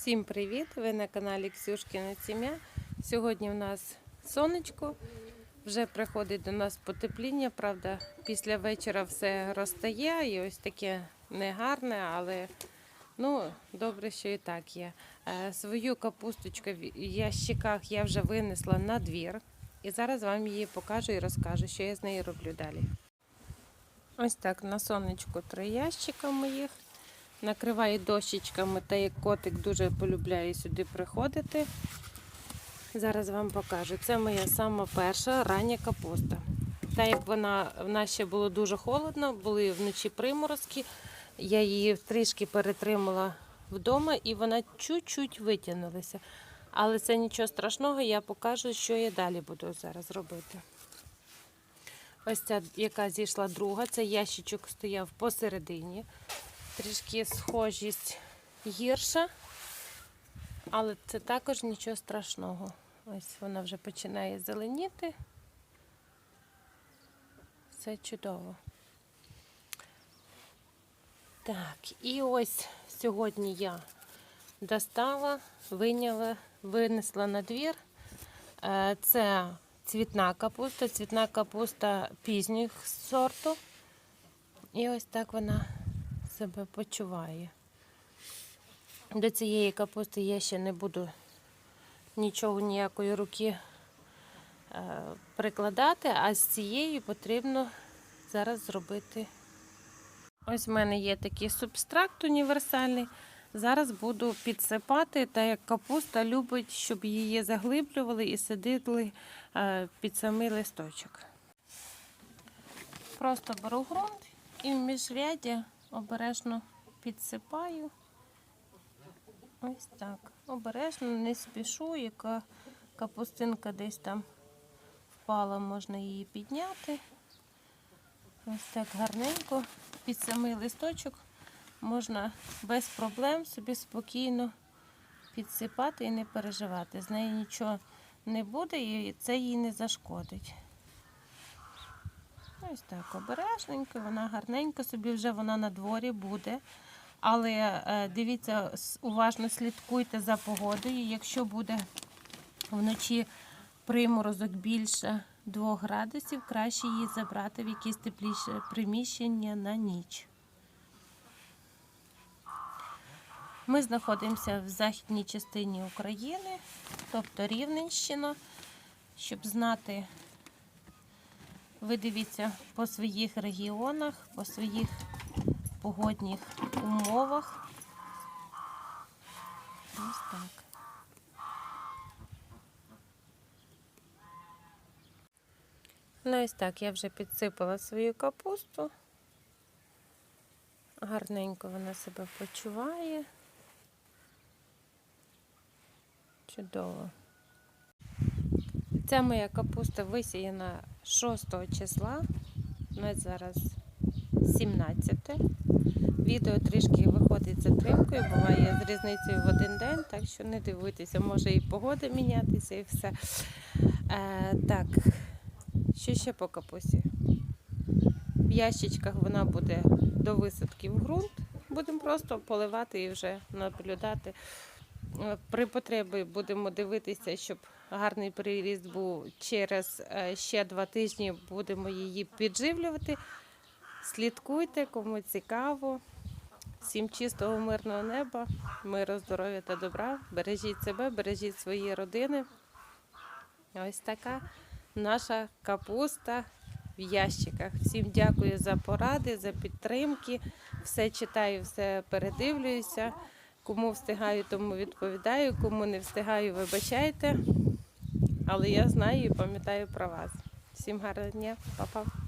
Всім привіт! Ви на каналі Ксюшкіна Сім'я. Сьогодні в нас сонечко. Вже приходить до нас потепління. Правда, після вечора все розтає і ось таке негарне, але ну, добре, що і так є. Е, Свою капусточку в ящиках я вже винесла на двір. І зараз вам її покажу і розкажу, що я з нею роблю далі. Ось так на сонечку три ящика моїх. Накриваю дощечками, та як котик дуже полюбляє сюди приходити. Зараз вам покажу. Це моя сама перша рання капуста. Та як вона в нас ще було дуже холодно, були вночі приморозки. Я її трішки перетримала вдома і вона чуть-чуть витягнулася. Але це нічого страшного, я покажу, що я далі буду зараз робити. Ось ця, яка зійшла друга, це ящичок стояв посередині. Трішки схожість гірша, але це також нічого страшного. Ось вона вже починає зеленіти. Все чудово. Так, і ось сьогодні я достала, виняла, винесла на двір. Е, Це цвітна капуста, цвітна капуста пізніх сорту. І ось так вона себе почуває. До цієї капусти я ще не буду нічого, ніякої руки е, прикладати, а з цією потрібно зараз зробити. Ось в мене є такий субстракт універсальний. Зараз буду підсипати, так як капуста любить, щоб її заглиблювали і сидили е, під самий листочок. Просто беру ґрунт і в міжряддя обережно підсипаю. Ось так. Обережно, не спішу, яка капустинка десь там впала, можна її підняти. Ось так гарненько. Під самий листочок можна без проблем собі спокійно підсипати і не переживати. З неї нічого не буде і це їй не зашкодить. Ось так обережненько, вона гарненько собі вже вона на дворі буде. Але е, дивіться, уважно слідкуйте за погодою. Якщо буде вночі приморозок більше 2 градусів, краще її забрати в якесь тепліше приміщення на ніч. Ми знаходимося в західній частині України, тобто Рівненщина, щоб знати ви дивіться по своїх регіонах, по своїх погодних умовах. Ось так. Ну, ось так, я вже підсипала свою капусту. Гарненько вона себе почуває. Чудово. Ця моя капуста висіяна 6 числа. У зараз 17. Відео трішки виходить затримкою, буває з різницею в один день, так що не дивуйтеся, може і погода мінятися, і все. Е, так, що ще по капусі? В ящичках вона буде до висадки в ґрунт. Будемо просто поливати і вже наблюдати. Е, При потребі будемо дивитися, щоб гарний приріст був через е, ще два тижні. Будемо її підживлювати. Слідкуйте, кому цікаво. Всім чистого, мирного неба, миру, здоров'я та добра. Бережіть себе, бережіть свої родини. Ось така наша капуста в ящиках. Всім дякую за поради, за підтримки. Все читаю, все передивлююся. Кому встигаю, тому відповідаю. Кому не встигаю, вибачайте. Але я знаю і пам'ятаю про вас. Всім гарного дня, Па-па.